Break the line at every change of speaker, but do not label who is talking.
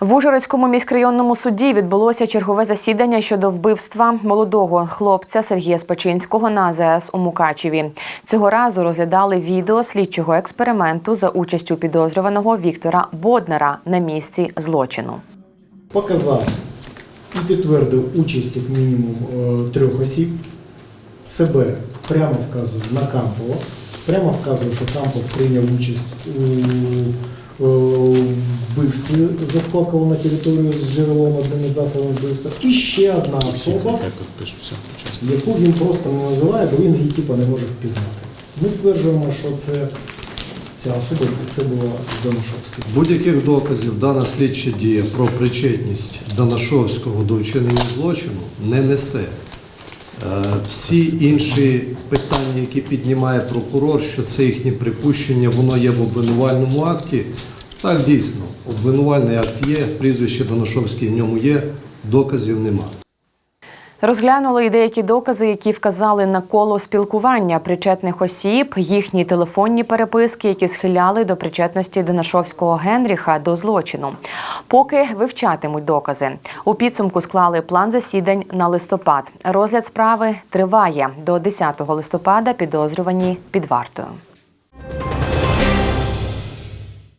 В Ужгородському міськрайонному суді відбулося чергове засідання щодо вбивства молодого хлопця Сергія Спачинського на АЗС у Мукачеві. Цього разу розглядали відео слідчого експерименту за участю підозрюваного Віктора Боднара на місці злочину.
показав і підтвердив участь як мінімум е, трьох осіб, себе прямо вказує на Кампова, прямо вказує, що Кампов прийняв участь у вбивстві заскокував на територію з джерелом одним із вбивства. І ще одна особа, яку він просто не називає, бо він її типу не може впізнати. Ми стверджуємо, що це ця особа це була Домашовська.
Будь-яких доказів дана слідча дія про причетність Данашовського до вчинення злочину не несе. Е, Всі інші питання, які піднімає прокурор, що це їхнє припущення, воно є в обвинувальному акті. Так, дійсно, обвинувальний акт є, прізвище Данашовський в ньому є, доказів немає.
Розглянули і деякі докази, які вказали на коло спілкування причетних осіб, їхні телефонні переписки, які схиляли до причетності Денашовського Генріха до злочину. Поки вивчатимуть докази. У підсумку склали план засідань на листопад. Розгляд справи триває до 10 листопада. Підозрювані під вартою.